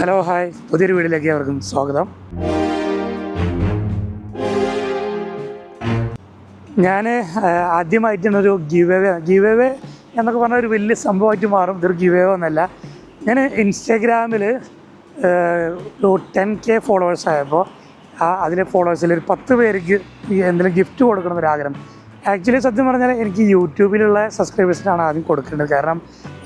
Hello hi. പുതിയൊരു വീഡിയോയിലേക്ക് അവർക്കും സ്വാഗതം. ഞാൻ ആദ്യമായിട്ടാണ് ഒരു ഗീവ് അവേ എന്നൊക്കെ പറഞ്ഞാൽ ഒരു വലിയ സംഭവമായിട്ട് മാറും. ഇതൊരു ഗീവ് അവേ ഒന്നല്ല ഞാൻ ഇൻസ്റ്റാഗ്രാമിൽ ഒരു ടെൻ കെ ഫോളോവേഴ്സ് ആയപ്പോൾ ആ അതിലെ ഫോളോവേഴ്സിൽ ഒരു പത്ത് പേർക്ക് എന്തെങ്കിലും ഗിഫ്റ്റ് കൊടുക്കണം ആഗ്രഹം ആക്ച്വലി സത്യം പറഞ്ഞാൽ എനിക്ക് യൂട്യൂബിലുള്ള സബ്സ്ക്രൈബേഴ്സിനാണ് ആദ്യം കൊടുക്കേണ്ടത്. കാരണം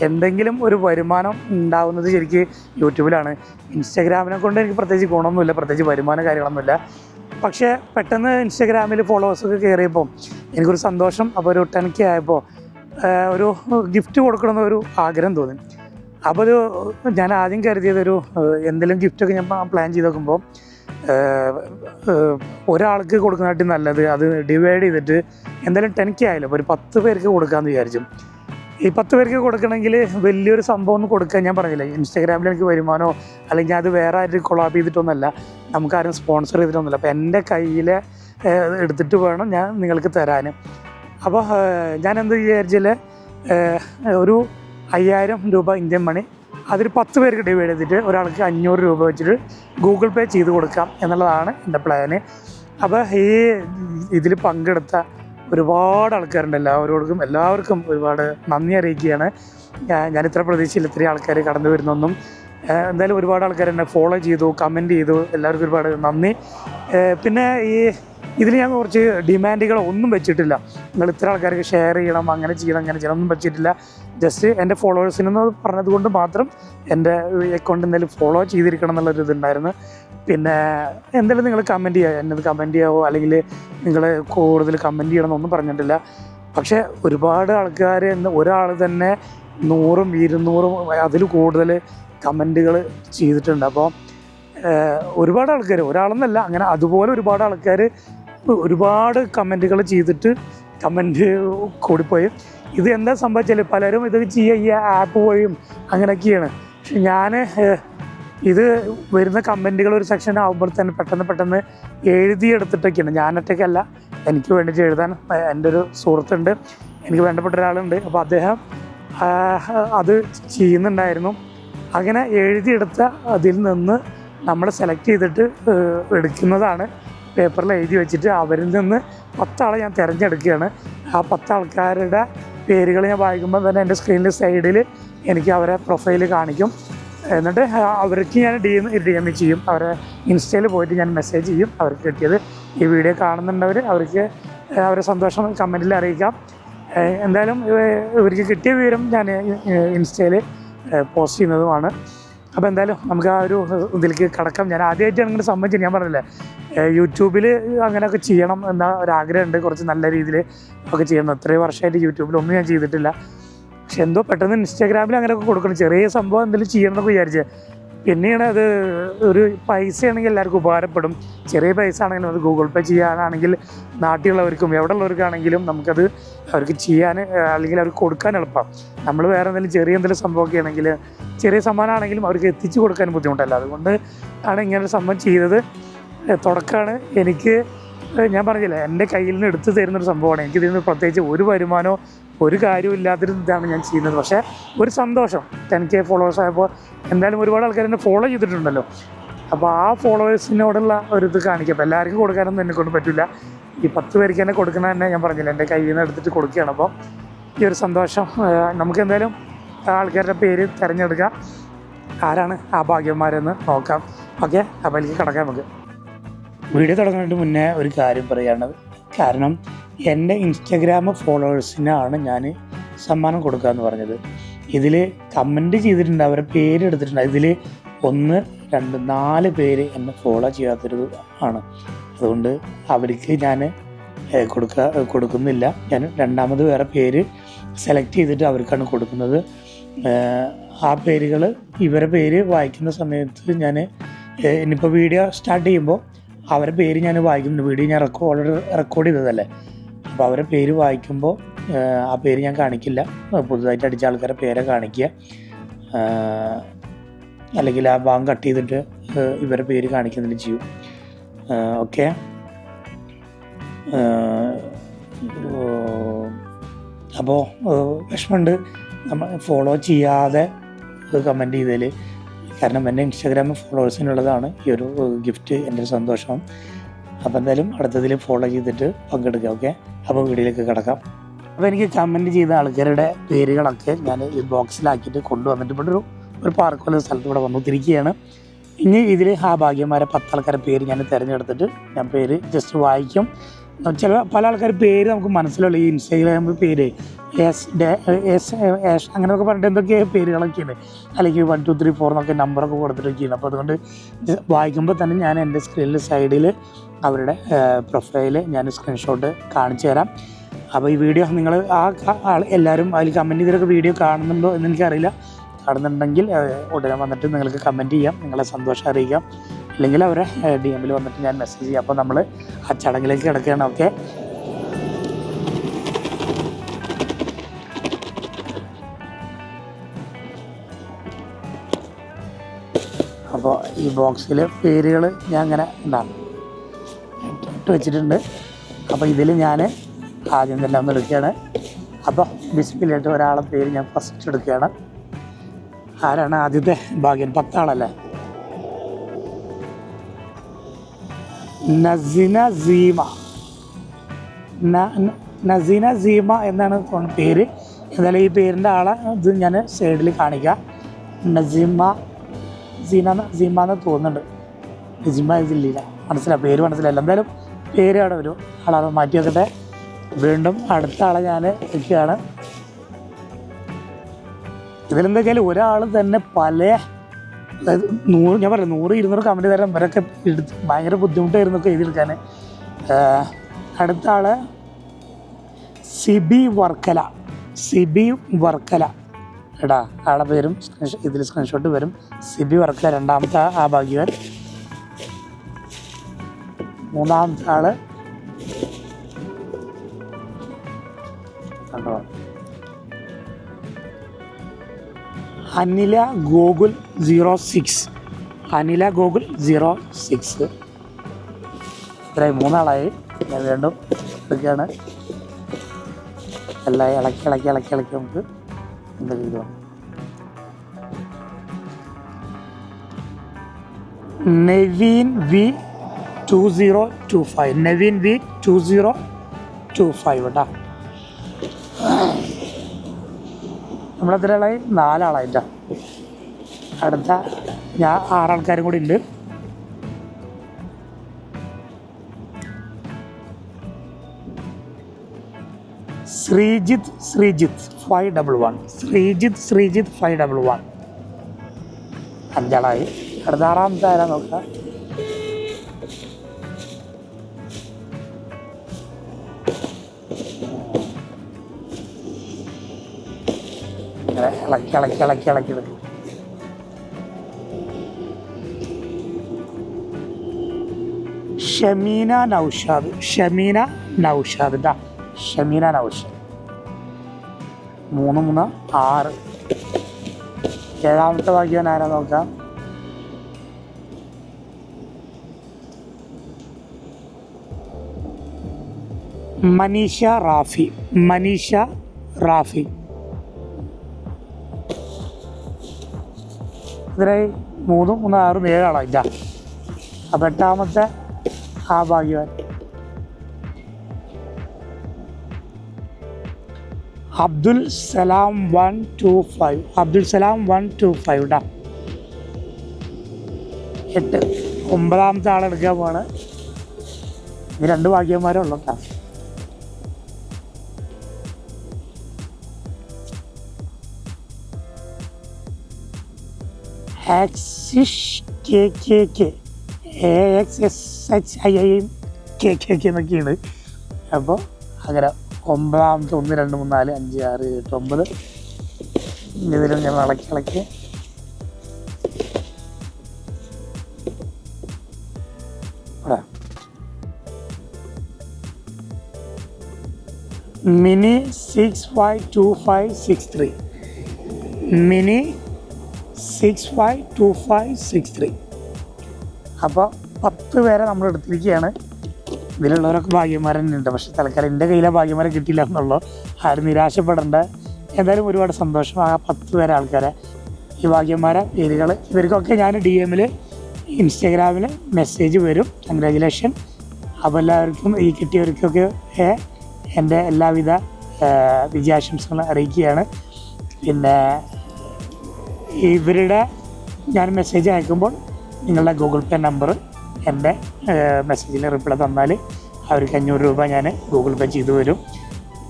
എന്തെങ്കിലും ഒരു വരുമാനം ഉണ്ടാവുന്നത് ശരിക്ക് യൂട്യൂബിലാണ്. ഇൻസ്റ്റാഗ്രാമിനെ കൊണ്ട് എനിക്ക് പ്രത്യേകിച്ച് ഗുണമൊന്നുമില്ല പ്രത്യേകിച്ച് വരുമാന കാര്യങ്ങളൊന്നുമില്ല. പക്ഷേ പെട്ടെന്ന് ഇൻസ്റ്റാഗ്രാമിൽ ഫോളോവേഴ്സൊക്കെ കയറിയപ്പോൾ എനിക്കൊരു സന്തോഷം അപ്പോൾ ഒരു ടെൻ കെ ആയപ്പോൾ ഒരു ഗിഫ്റ്റ് കൊടുക്കണമെന്ന് ഒരു ആഗ്രഹം തോന്നി. അപ്പോൾ ഒരു ഞാൻ ആദ്യം കരുതിയത് ഒരു ആഹ് എന്തെങ്കിലും ഗിഫ്റ്റൊക്കെ ഞാൻ പ്ലാൻ ചെയ്ത് നോക്കുമ്പോൾ ഒരാൾക്ക് കൊടുക്കുന്നതായിട്ട് നല്ലത് അത് ഡിവൈഡ് ചെയ്തിട്ട് എന്തായാലും ടെൻ കെ അപ്പോൾ ഒരു പത്ത് പേർക്ക് കൊടുക്കാമെന്ന് വിചാരിച്ചു. ഈ പത്ത് പേർക്ക് കൊടുക്കണമെങ്കിൽ വലിയൊരു സംഭവം ഒന്നും കൊടുക്കാൻ ഞാൻ പറഞ്ഞില്ല ഇൻസ്റ്റാഗ്രാമിൽ എനിക്ക് വരുമാനോ അല്ലെങ്കിൽ അത് വേറെ ആരും കൊളാബ് ചെയ്തിട്ടൊന്നുമല്ല. നമുക്കാരും സ്പോൺസർ ചെയ്തിട്ടൊന്നുമില്ല. അപ്പോൾ എന്റെ കയ്യിൽ എടുത്തിട്ട് വേണം ഞാൻ നിങ്ങൾക്ക് തരാൻ. അപ്പോൾ ഞാൻ എന്ത് വിചാരിച്ചാൽ ഒരു അയ്യായിരം രൂപ ഇന്ത്യൻ മണി അതിൽ പത്ത് പേർക്ക് ഡിവൈഡ് ചെയ്തിട്ട് ഒരാൾക്ക് അഞ്ഞൂറ് രൂപ വെച്ചിട്ട് ഗൂഗിൾ പേ ചെയ്ത് കൊടുക്കാം എന്നുള്ളതാണ് എന്റെ പ്ലാന് അപ്പോൾ ഈ ഇതിൽ പങ്കെടുത്ത ഒരുപാട് ആൾക്കാരുണ്ട്. എല്ലാവരോടും എല്ലാവർക്കും ഒരുപാട് നന്ദി അറിയിക്കുകയാണ്. ഞാൻ ഇത്ര പ്രതീക്ഷയിൽ ഇത്രയും ആൾക്കാർ കടന്നു വരുന്നൊന്നും എന്തായാലും ഒരുപാട് ആൾക്കാർ എന്നെ ഫോളോ ചെയ്തു കമന്റ് ചെയ്തു. എല്ലാവർക്കും ഒരുപാട് നന്ദി. പിന്നെ ഈ ഇതിൽ ഞാൻ കുറച്ച് ഡിമാൻഡുകൾ ഒന്നും വെച്ചിട്ടില്ല. നിങ്ങൾ ഇത്ര ആൾക്കാർക്ക് ഷെയർ ചെയ്യണം അങ്ങനെ ചെയ്യണം അങ്ങനെ ചെയ്യണം ഒന്നും വെച്ചിട്ടില്ല. ജസ്റ്റ് എന്റെ ഫോളോവേഴ്സിനെന്ന് പറഞ്ഞത് കൊണ്ട് മാത്രം എന്റെ അക്കൗണ്ട് എന്തായാലും ഫോളോ ചെയ്തിരിക്കണം എന്നുള്ളൊരു ഇതുണ്ടായിരുന്നു പിന്നെ എന്തായാലും നിങ്ങൾ കമന്റ് ചെയ്യുക എന്നത് കമന്റ് ചെയ്യാവോ? അല്ലെങ്കിൽ നിങ്ങൾ കൂടുതൽ കമന്റ് ചെയ്യണമെന്നൊന്നും പറഞ്ഞിട്ടില്ല. പക്ഷേ ഒരുപാട് ആൾക്കാർ ഒരാൾ തന്നെ നൂറും ഇരുന്നൂറും അതിൽ കൂടുതൽ കമന്റുകൾ ചെയ്തിട്ടുണ്ട്. അപ്പോൾ ഒരുപാട് ആൾക്കാർ ഒരാളെന്നല്ല അങ്ങനെ അതുപോലെ ഒരുപാട് ആൾക്കാർ ഒരുപാട് കമന്റുകൾ ചെയ്തിട്ട് കമന്റ് കൂടിപ്പോയി. ഇത് എന്താ സംഭവിച്ചാൽ പലരും ഇത് ചെയ്യുക ഈ ആപ്പ് വഴിയും അങ്ങനെയൊക്കെയാണ്. പക്ഷെ ഞാൻ ഇത് വരുന്ന കമന്റുകൾ ഒരു സെക്ഷൻ ആകുമ്പോൾ തന്നെ പെട്ടെന്ന് പെട്ടെന്ന് എഴുതിയെടുത്തിട്ടൊക്കെയാണ്. ഞാനൊറ്റയ്ക്കല്ല എനിക്ക് വേണ്ടിയിട്ട് എഴുതാൻ എന്റെ ഒരു സുഹൃത്തുണ്ട്. എനിക്ക് വേണ്ടപ്പെട്ട ഒരാളുണ്ട്. അപ്പോൾ അദ്ദേഹം അത് ചെയ്യുന്നുണ്ടായിരുന്നു. അങ്ങനെ എഴുതിയെടുത്ത അതിൽ നിന്ന് നമ്മൾ സെലക്ട് ചെയ്തിട്ട് എടുക്കുന്നതാണ്. പേപ്പറിൽ എഴുതി വെച്ചിട്ട് അവരിൽ നിന്ന് പത്താളെ ഞാൻ തിരഞ്ഞെടുക്കുകയാണ്. ആ പത്താൾക്കാരുടെ പേരുകൾ ഞാൻ വായിക്കുമ്പോൾ തന്നെ എന്റെ സ്ക്രീനിൽ സൈഡിൽ എനിക്ക് അവരെ പ്രൊഫൈൽ കാണിക്കും. എന്നിട്ട് അവർക്ക് ഞാൻ ഡി ഡി എം ചെയ്യും. അവരെ ഇൻസ്റ്റയിൽ പോയിട്ട് ഞാൻ മെസ്സേജ് ചെയ്യും. അവർക്ക് കിട്ടിയത്. ഈ വീഡിയോ കാണുന്നുണ്ടവർ അവർക്ക് അവരെ സന്തോഷം കമന്റിൽ അറിയിക്കാം. എന്തായാലും ഇവ- ഇവർക്ക് കിട്ടിയ വിവരം ഞാൻ ഇൻസ്റ്റയിൽ പോസ്റ്റ് ചെയ്യുന്നതുമാണ്. അപ്പോൾ എന്തായാലും നമുക്ക് ആ ഒരു ഇതിലേക്ക് കടക്കാം. ഞാൻ ആദ്യമായിട്ടാണ് ഇങ്ങനെ സംബന്ധിച്ച് ഞാൻ പറഞ്ഞില്ലേ യൂട്യൂബിൽ അങ്ങനെയൊക്കെ ചെയ്യണം എന്ന ഒരാഗ്രഹമുണ്ട്. കുറച്ച് നല്ല രീതിയിൽ ഒക്കെ ചെയ്യണം ഇത്രയും വർഷമായിട്ട് യൂട്യൂബിൽ ഒന്നും ഞാൻ ചെയ്തിട്ടില്ല. പക്ഷെ എന്തോ പെട്ടെന്ന് ഇൻസ്റ്റാഗ്രാമിൽ അങ്ങനെയൊക്കെ കൊടുക്കണം. ചെറിയ സംഭവം എന്തെങ്കിലും ചെയ്യണമെന്നൊക്കെ വിചാരിച്ചത് പിന്നെയാണ് അത് ഒരു പൈസയാണെങ്കിൽ എല്ലാവർക്കും ഉപകാരപ്പെടും. ചെറിയ പൈസ ആണെങ്കിലും അത് ഗൂഗിൾ പേ ചെയ്യാനാണെങ്കിൽ നാട്ടിലുള്ളവർക്കും എവിടെ ഉള്ളവർക്കാണെങ്കിലും നമുക്കത് അവർക്ക് ചെയ്യാൻ അല്ലെങ്കിൽ അവർക്ക് കൊടുക്കാൻ എളുപ്പം. നമ്മൾ വേറെ എന്തെങ്കിലും ചെറിയ എന്തെങ്കിലും സംഭവമൊക്കെ ആണെങ്കിൽ ചെറിയ സമ്മാനമാണെങ്കിലും അവർക്ക് എത്തിച്ചു കൊടുക്കാൻ ബുദ്ധിമുട്ടല്ല. അതുകൊണ്ട് ആണ് ഇങ്ങനെ ഒരു സംഭവം ചെയ്തത്. തുടക്കമാണ്. എനിക്ക് ഞാൻ പറഞ്ഞില്ല എന്റെ കയ്യിൽ നിന്ന് എടുത്തു തരുന്നൊരു സംഭവമാണ്. എനിക്ക് ഇതിൽ നിന്ന് പ്രത്യേകിച്ച് ഒരു വരുമാനമോ ഒരു കാര്യവും ഇല്ലാത്തൊരു ഇതാണ് ഞാൻ ചെയ്യുന്നത്. പക്ഷേ ഒരു സന്തോഷം. ടെൻ കെ ഫോളോവേഴ്സ് ആയപ്പോൾ എന്തായാലും ഒരുപാട് ആൾക്കാർ എന്നെ ഫോളോ ചെയ്തിട്ടുണ്ടല്ലോ. അപ്പോൾ ആ ഫോളോവേഴ്സിനോടുള്ള ഒരു ഇത് കാണിക്കും. അപ്പോൾ എല്ലാവർക്കും കൊടുക്കാനൊന്നും എന്നെ കൊണ്ട് പറ്റില്ല. ഈ പത്ത് പേർക്ക് തന്നെ കൊടുക്കണ തന്നെ ഞാൻ പറഞ്ഞില്ല എന്റെ കയ്യിൽ നിന്ന് എടുത്തിട്ട് കൊടുക്കുകയാണ്. അപ്പോൾ ഈ ഒരു സന്തോഷം നമുക്ക് എന്തായാലും ആൾക്കാരുടെ പേര് തിരഞ്ഞെടുക്കാം. ആരാണ് ആ ഭാഗ്യന്മാരെന്ന് നോക്കാം. ഓക്കെ അപ്പോൾ എനിക്ക് കിടക്കാം നമുക്ക്. വീഡിയോ തുടങ്ങുന്നതിന് മുന്നേ ഒരു കാര്യം പറയുകയാണ് കാരണം എന്റെ ഇൻസ്റ്റഗ്രാം ഫോളോവേഴ്സിനാണ് ഞാൻ സമ്മാനം കൊടുക്കുക എന്ന് പറഞ്ഞത്. ഇതിൽ കമന്റ് ചെയ്തിട്ടുണ്ട് അവരുടെ പേര് എടുത്തിട്ടുണ്ട്. ഇതിൽ ഒന്ന് രണ്ട് നാല് പേര് എന്നെ ഫോളോ ചെയ്യാത്തൊരു ആണ്. അതുകൊണ്ട് അവർക്ക് ഞാൻ കൊടുക്കുക കൊടുക്കുന്നില്ല. ഞാൻ രണ്ടാമത് വേറെ പേര് സെലക്ട് ചെയ്തിട്ട് അവർക്കാണ് കൊടുക്കുന്നത്. ആ പേരുകൾ ഇവരെ പേര് വായിക്കുന്ന സമയത്ത് ഞാൻ ഇനിയിപ്പോൾ വീഡിയോ സ്റ്റാർട്ട് ചെയ്യുമ്പോൾ അവരുടെ പേര് ഞാൻ വായിക്കുന്നുണ്ട്. വീഡിയോ ഞാൻ റെക്കോർഡ് റെക്കോർഡ് ചെയ്തതല്ലേ. അപ്പോൾ അവരുടെ പേര് വായിക്കുമ്പോൾ ആ പേര് ഞാൻ കാണിക്കില്ല. പുതുതായിട്ട് അടിച്ച ആൾക്കാരുടെ പേരെ കാണിക്കുക. അല്ലെങ്കിൽ ആ ഭാഗം കട്ട് ചെയ്തിട്ട് ഇവരുടെ പേര് കാണിക്കുന്നില്ല ചെയ്യും. ഓക്കെ? അപ്പോൾ വിഷമമുണ്ട്. നമ്മൾ ഫോളോ ചെയ്യാതെ കമന്റ് ചെയ്തതിൽ കാരണം എന്റെ ഇൻസ്റ്റാഗ്രാമിൽ ഫോളോവേഴ്സിനുള്ളതാണ് ഈ ഒരു ഗിഫ്റ്റ് എന്റെ സന്തോഷം. അപ്പോൾ എന്തായാലും അടുത്തതിൽ ഫോളോ ചെയ്തിട്ട് പങ്കെടുക്കുക ഓക്കെ? അപ്പോൾ വീഡിയോയിലേക്ക് കിടക്കാം. അപ്പോൾ എനിക്ക് കമന്റ് ചെയ്ത ആൾക്കാരുടെ പേരുകളൊക്കെ ഞാൻ ഈ ബോക്സിലാക്കിയിട്ട് കൊണ്ടുവന്നിട്ട് ഇവിടെ ഒരു ഒരു പാർക്ക് പോലെ സ്ഥലത്ത് ഇവിടെ വന്നു തിരിക്കുകയാണ്. ഇനി ഇതിൽ ആ ഭാഗ്യന്മാരെ പത്താൾക്കാരെ പേര് ഞാൻ തിരഞ്ഞെടുത്തിട്ട് ഞാൻ പേര് ജസ്റ്റ് വായിക്കും. ചില പല ആൾക്കാർ പേര് നമുക്ക് മനസ്സിലുള്ള ഈ ഇൻസ്റ്റാഗ്രാമിൽ പേര് എസ് ഡേ എസ് എസ് അങ്ങനെയൊക്കെ പറഞ്ഞിട്ട് എന്തൊക്കെ പേരുകളൊക്കെയാണ് അല്ലെങ്കിൽ വൺ ടു ത്രീ ഫോർ എന്നൊക്കെ നമ്പറൊക്കെ കൊടുത്തിട്ടൊക്കെയാണ്. അപ്പോൾ അതുകൊണ്ട് വായിക്കുമ്പോൾ തന്നെ ഞാൻ എന്റെ സ്ക്രീനിൽ സൈഡിൽ അവരുടെ പ്രൊഫൈൽ ഞാൻ സ്ക്രീൻഷോട്ട് കാണിച്ചു തരാം. അപ്പോൾ ഈ വീഡിയോ നിങ്ങൾ ആ എല്ലാവരും അതിൽ കമന്റ് ചെയ്തൊക്കെ വീഡിയോ കാണുന്നുണ്ടോ എന്ന് എനിക്കറിയില്ല. കാണുന്നുണ്ടെങ്കിൽ ഉടനെ വന്നിട്ട് നിങ്ങൾക്ക് കമന്റ് ചെയ്യാം നിങ്ങളെ സന്തോഷം അറിയിക്കാം. അല്ലെങ്കിൽ അവരെ ഡി എമ്മിൽ വന്നിട്ട് ഞാൻ മെസ്സേജ് ചെയ്യാം. അപ്പോൾ നമ്മൾ ആ ചടങ്ങിലേക്ക് കിടക്കുകയാണ്. ഓക്കെ? അപ്പോൾ ഈ ബോക്സിൽ പേരുകൾ ഞാൻ അങ്ങനെ ഉണ്ടാകും ഇട്ട് വെച്ചിട്ടുണ്ട്. അപ്പോൾ ഇതിൽ ഞാൻ ആദ്യം തന്നെ ഒന്ന് എടുക്കുകയാണ്. അപ്പോൾ ഡിസ്പ്ലേയിട്ട് ഒരാളെ പേര് ഞാൻ ഫസ്റ്റ് എടുക്കുകയാണ്. ആരാണ് ആദ്യത്തെ ഭാഗ്യൻ? പത്താളല്ലേ? നസിന സീമ. നസീന സീമ എന്നാണ് പേര്. എന്തായാലും ഈ പേരിന്റെ ആളെ ഇത് ഞാൻ സൈഡിൽ കാണിക്കാം. നസീമ സീന സീമ എന്ന് തോന്നുന്നുണ്ട്. നസീമ ഇതില്ല മനസ്സിലായി? പേര് മനസ്സിലായില്ല. എന്തായാലും പേര് അവിടെ വരും? ആളെ മാറ്റി വെക്കട്ടെ. വീണ്ടും അടുത്ത ആളെ ഞാൻ വെക്കുകയാണ്. ഇതിലെന്താ വെച്ചാൽ ഒരാൾ തന്നെ പല അതായത് നൂറ് ഞാൻ പറയാം നൂറ് ഇരുന്നൂറ് കമന്റ് തരാൻ ഇവരൊക്കെ എടുത്ത് ഭയങ്കര ബുദ്ധിമുട്ടായിരുന്നു ഒക്കെ എഴുതിയെടുക്കാൻ അടുത്ത ആൾ സിബി വർക്കല. സിബി വർക്കല. എടാ ആളെ പേരും സ്ക്രീൻഷോ ഇതിൽ സ്ക്രീൻഷോട്ട് വരും. സിബി വർക്കല രണ്ടാമത്തെ ആ ഭാഗ്യവൻ. മൂന്നാമത്തെ ആൾ. കണ്ടോ? Anila Gokul zero six. Anila Gokul zero six. ഇത്രയും മൂന്നാളായി. ഞാൻ വീണ്ടും ഇതൊക്കെയാണ് എല്ലാം ഇളക്കി ഇളക്കി ഇളക്കി ഇളക്കി നമുക്ക് എന്തൊക്കെ ഇത് Naveen V two zero two five Naveen V two zero two five കേട്ടോ നമ്മളെത്ര ആളായി നാലാളായിട്ടാ. അടുത്ത ഞാൻ ആറാൾക്കാരും കൂടി ഉണ്ട്. Sreejith Sreejith five double one Sreejith Sreejith five double one അഞ്ചാളായി. അടുത്ത ആറാമത്തെ ആരാ നോക്കാം ഇളക്കി ഇളക്കി ഇളക്കി ഇളക്കി ഷമീന നൗഷാദ് ഷമീന നൗഷാദ് ഷമീന നൗഷാദ്. മൂന്ന് മൂന്ന് ആറ്. ഏഴാമത്തെ വാക്യം ആരാ നോക്കാം? മനീഷ റാഫി മനീഷ റാഫി. ഇതിനായി മൂന്നും മൂന്ന് ആറും ഏഴാളാണ് ഇല്ല അപ്പം എട്ടാമത്തെ ആ ഭാഗ്യവാൻ. Abdul Salam one two five. Abdul Salam one two five ഇടാ എട്ട്. ഒമ്പതാമത്തെ ആളെടുക്കാൻ പോവാണ്. രണ്ട് ഭാഗ്യന്മാരേ ഉള്ളൂ കേട്ടോ എന്നൊക്കെയാണ് അപ്പോൾ അങ്ങനെ ഒമ്പതാമത്തെ ഒന്ന് രണ്ട് മൂന്ന് നാല് അഞ്ച് ആറ് എട്ട് ഒമ്പത് ഇതിലും ഞാൻ ഇളക്കി ഇളക്കി Mini six five two five six three Mini six five two five six three അപ്പോൾ പത്ത് പേരെ നമ്മൾ എടുത്തിരിക്കുകയാണ്. ഇതിലുള്ളവരൊക്കെ ഭാഗ്യന്മാർ തന്നെ ഉണ്ട് പക്ഷേ തൽക്കാലം എന്റെ കയ്യിലെ ഭാഗ്യന്മാരെ കിട്ടിയില്ല എന്നുള്ളൂ. ആരും നിരാശപ്പെടേണ്ട. എന്തായാലും ഒരുപാട് സന്തോഷം ആ പത്ത് പേരെ ആൾക്കാരെ. ഈ ഭാഗ്യന്മാരെ പേരുകൾ ഇവർക്കൊക്കെ ഞാൻ ഡി എമ്മിൽ ഇൻസ്റ്റാഗ്രാമിൽ മെസ്സേജ് വരും. കൺഗ്രാജുലേഷൻ അപ്പോൾ എല്ലാവർക്കും ഈ കിട്ടിയവർക്കൊക്കെ എന്റെ എല്ലാവിധ വിജയാശംസകളും അറിയിക്കുകയാണ്. പിന്നെ ഇവരുടെ ഞാൻ മെസ്സേജ് അയക്കുമ്പോൾ നിങ്ങളുടെ ഗൂഗിൾ പേ നമ്പർ എന്റെ മെസ്സേജിൽ റിപ്ലൈ തന്നാൽ അവർക്ക് അഞ്ഞൂറ് രൂപ ഞാൻ ഗൂഗിൾ പേ ചെയ്തു തരും.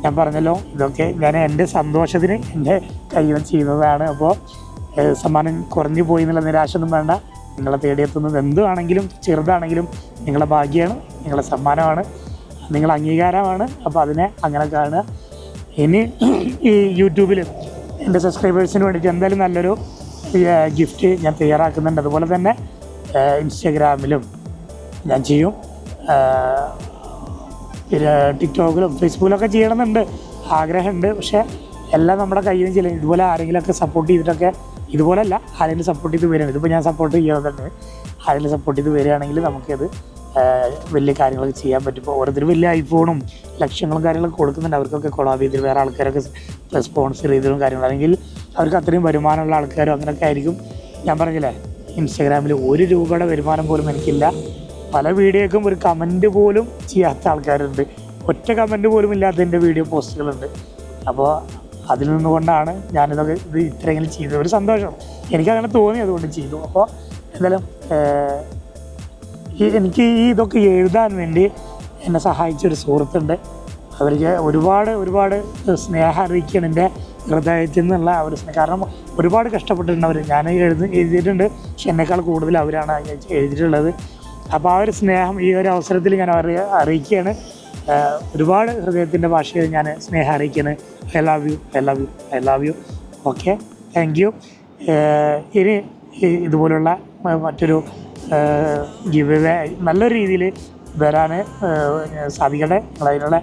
ഞാൻ പറഞ്ഞല്ലോ ഇതൊക്കെ ഞാൻ എന്റെ സന്തോഷത്തിന് എന്റെ കൈവൻ ചെയ്യുന്നതാണ്. അപ്പോൾ സമ്മാനം കുറഞ്ഞു പോയി എന്നുള്ള നിരാശ ഒന്നും വേണ്ട. നിങ്ങളെ തേടിയെത്തുന്നത് എന്തുവാണെങ്കിലും ചെറുതാണെങ്കിലും നിങ്ങളെ ഭാഗ്യമാണ് നിങ്ങളെ സമ്മാനമാണ് നിങ്ങളെ അംഗീകാരമാണ്. അപ്പോൾ അതിനെ അങ്ങനെ കാണുക. ഇനി ഈ യൂട്യൂബിൽ എന്റെ സബ്സ്ക്രൈബേഴ്സിന് വേണ്ടിയിട്ട് എന്തായാലും നല്ലൊരു ഗിഫ്റ്റ് ഞാൻ തയ്യാറാക്കുന്നുണ്ട്. അതുപോലെ തന്നെ ഇൻസ്റ്റഗ്രാമിലും ഞാൻ ചെയ്യും. പിന്നെ ടിക്ടോക്കിലും ഫേസ്ബുക്കിലൊക്കെ ചെയ്യണമെന്നുണ്ട്. ആഗ്രഹമുണ്ട്. പക്ഷേ എല്ലാം നമ്മുടെ കയ്യിൽ നിന്ന് ചെയ്യില്ല ഇതുപോലെ ആരെങ്കിലുമൊക്കെ സപ്പോർട്ട് ചെയ്തിട്ടൊക്കെ ഇതുപോലല്ല. ആരെങ്കിലും സപ്പോർട്ട് ചെയ്ത് വരികയാണ് ഇതിപ്പോൾ ഞാൻ സപ്പോർട്ട് ചെയ്യുന്നുണ്ട് ആരെങ്കിലും സപ്പോർട്ട് ചെയ്ത് വരികയാണെങ്കിൽ നമുക്കത് വലിയ കാര്യങ്ങളൊക്കെ ചെയ്യാൻ പറ്റും ഇപ്പോൾ ഓരോരുത്തർ വലിയ ഐഫോണും ലക്ഷ്യങ്ങളും കാര്യങ്ങളൊക്കെ കൊടുക്കുന്നുണ്ട്. അവർക്കൊക്കെ കൊളാബ് ചെയ്തിട്ട് വേറെ ആൾക്കാരൊക്കെ സ്പോൺസർ ചെയ്തതും കാര്യങ്ങളും. അല്ലെങ്കിൽ അവർക്ക് അത്രയും വരുമാനമുള്ള ആൾക്കാരും അങ്ങനെയൊക്കെ ആയിരിക്കും. ഞാൻ പറഞ്ഞില്ലേ ഇൻസ്റ്റാഗ്രാമിൽ ഒരു രൂപയുടെ വരുമാനം പോലും എനിക്കില്ല. പല വീഡിയോക്കും ഒരു കമന്റ് പോലും ചെയ്യാത്ത ആൾക്കാരുണ്ട്. ഒറ്റ കമന്റ് പോലും ഇല്ലാത്ത എന്റെ വീഡിയോ പോസ്റ്റുകളുണ്ട്. അപ്പോൾ അതിൽ നിന്നുകൊണ്ടാണ് ഞാനിതൊക്കെ ഇത് ഇത്രയെങ്കിലും ചെയ്തത്. ഒരു സന്തോഷം. എനിക്കങ്ങനെ തോന്നി അതുകൊണ്ട് ചെയ്തു. അപ്പോൾ എന്തായാലും എനിക്ക് ഈ ഇതൊക്കെ എഴുതാൻ വേണ്ടി എന്നെ സഹായിച്ച ഒരു സുഹൃത്തുണ്ട് അവർക്ക് ഒരുപാട് ഒരുപാട് സ്നേഹം അറിയിക്കണം എന്റെ ഹൃദയത്തിൽ നിന്നുള്ള അവർ കാരണം ഒരുപാട് കഷ്ടപ്പെട്ടിട്ടുണ്ട് അവർ ഞാൻ എഴുതി എഴുതിയിട്ടുണ്ട്. പക്ഷെ എന്നെക്കാൾ കൂടുതൽ അവരാണ് എഴുതിയിട്ടുള്ളത്. അപ്പോൾ ആ ഒരു സ്നേഹം ഈ ഒരു അവസരത്തിൽ ഞാൻ അവരെ അറിയിക്കുകയാണ്. ഒരുപാട് ഹൃദയത്തിന്റെ ഭാഷയിൽ ഞാൻ സ്നേഹം അറിയിക്കുകയാണ്. I love you I love you I love you. Okay thank you. ഇനി ഇതുപോലുള്ള മറ്റൊരു ഗിവ് നല്ല രീതിയിൽ വരാൻ സാധിക്കട്ടെ അതിനുള്ള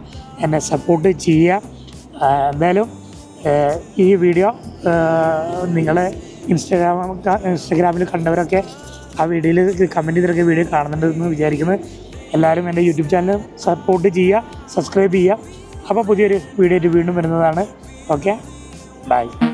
എന്നെ സപ്പോർട്ട് ചെയ്യുക എന്തായാലും ഈ വീഡിയോ നിങ്ങൾ ഇൻസ്റ്റാഗ്രാം ഇൻസ്റ്റാഗ്രാമിൽ കണ്ടവരൊക്കെ ആ വീഡിയോയിൽ കമന്റ് ചെയ്തൊക്കെ വീഡിയോ കാണുന്നുണ്ടെന്ന് വിചാരിക്കുന്നു. എല്ലാവരും എന്റെ യൂട്യൂബ് ചാനൽ സപ്പോർട്ട് ചെയ്യുക സബ്സ്ക്രൈബ് ചെയ്യുക അപ്പോൾ പുതിയൊരു വീഡിയോ വീണ്ടും വരുന്നതാണ്. Okay bye